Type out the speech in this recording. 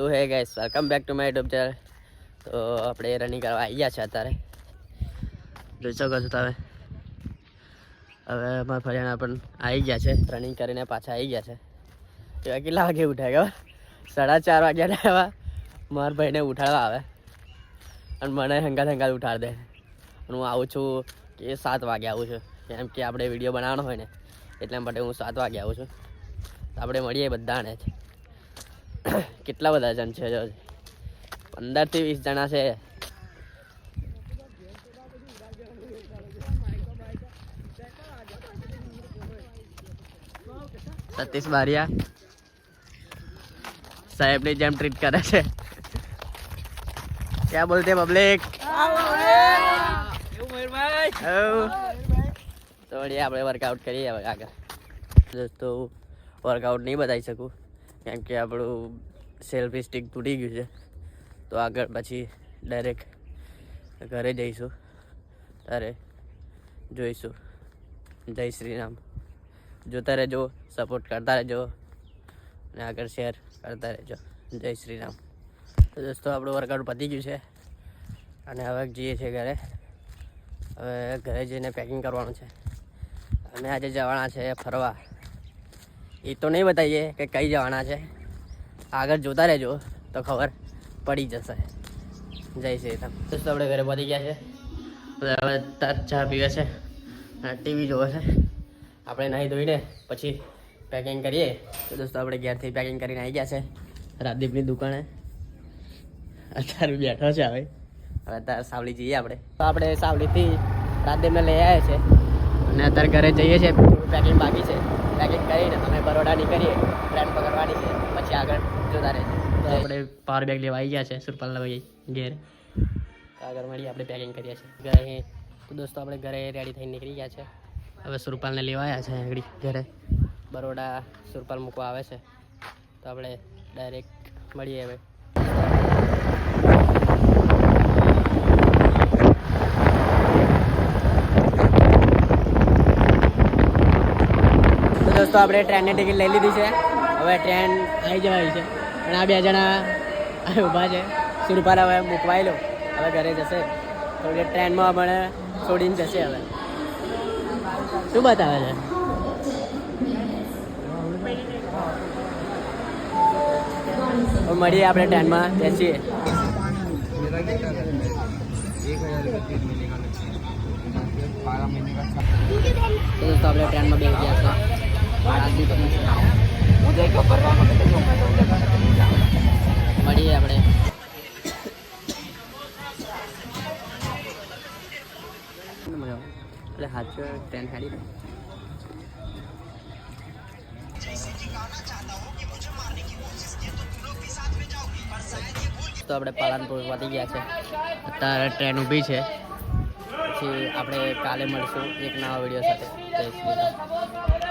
તો hey guys welcome back to my YouTube તો આપણે રનિંગ કરવા આવી ગયા છે અત્યારે. જોઈ શકો છો તમે. હવે અમારા ફરિયાણા પણ આવી ગયા છે રનિંગ કરીને પાછા આવી ગયા છે. એવા કેટલા વાગે ઉઠાય ખબર? સાડા ચાર વાગ્યા એવા મારા ભાઈને ઉઠાડવા આવે. અને મને હંગાત હંગાત ઉઠાડ દે. અને હું આવું છું કે સાત વાગે આવું છું. કેમ કે આપણે વીડિયો બનાવવાનો હોય ને, એટલા માટે હું સાત વાગે આવું છું. તો આપણે મળીએ બધાને જ. કેટલા બધા જણ છે જો. પંદરથી વીસ જણા છે. સતીશ બારિયા સાહેબની જેમ ટ્રીટ કરે છે. ક્યાં બોલતે પબ્લિક તો આપણે વર્કઆઉટ કરીએ આગળ. દોસ્તો વર્કઆઉટ નહીં બતાવી શકું. કેમ કે આપણું સેલ્ફી સ્ટિક તૂટી ગયું છે. તો આગળ પછી ડાયરેક્ટ ઘરે જઈશું. ત્યારે જોઈશું. જય શ્રી રામ જોતા રહેજો સપોર્ટ કરતા રહેજો અને આગળ શેર કરતા રહેજો. જય શ્રી રામ તો દોસ્તો, આપણું વર્કઆઉટ પતી ગયું છે અને હવે જઈએ છીએ ઘરે. હવે ઘરે જઈને પેકિંગ કરવાનું છે. અને આજે જવાના છે ફરવા. એ તો નહીં બતાવીએ કે કઈ જવાના છે. આગળ જોતા રહેજો, તો ખબર પડી જશે. જય શ્રી રામ. દોસ્તો, આપણે ઘરે પહોંચી ગયા છે. હવે તાર ચા પીવે છે અને ટીવી જોવે છે. આપણે નાહી ધોઈને પછી પેકિંગ કરીએ. તો દોસ્તો, આપણે ઘેરથી પેકિંગ કરીને આવી ગયા છે રાજદીપની દુકાને. અત્યારે બેઠો છે હવે. હવે અત્યારે સાવલી જઈએ આપણે. તો આપણે સાવલીથી રાજદીપને લઈ આવ્યા છે. અને અત્યારે ઘરે જઈએ છીએ. પેકિંગ બાકી છે. પેકિંગ કરીને અમે બરોડા નીકળીએ ટ્રેન પકડવાની છે પછી આગળ જોતા રહે તો આપણે પાવર બેગ લેવા આવી ગયા છે સુરપાલના ભાઈ ઘેર આગળ મળીએ આપણે પેકિંગ કરીએ છીએ. ઘરે તો દોસ્તો આપણે ઘરે રેડી થઈને નીકળી ગયા છે. હવે સુરપાલને લેવા આવ્યા છે આગળ ઘરે. બરોડા સુરપાલ મૂકવા આવે છે. તો આપણે ડાયરેક્ટ મળીએ હવે. દોસ્તો, આપણે ટ્રેનની ટિકિટ લઈ લીધી છે. હવે ટ્રેન આવી જવાની છે. પણ આ બે જણા ઊભા છે. સુરપાલ હવે મૂકવાઈ લો. હવે ઘરે જશે. થોડી ટ્રેનમાં મને છોડીને જશે હવે. શું બતાવે છે? મળીએ આપણે ટ્રેનમાં. બેસીએ. તો આપણે ટ્રેનમાં બેસી ગયા રાજદીપ મળીએ આપણે. એટલે હાચો ટ્રેન હાડી તો આપણે પાલનપુર વધી ગયા છે. અત્યારે ટ્રેન ઊભી છે. પછી આપણે કાલે મળશું એક નવા વીડિયો સાથે. જય શ્રી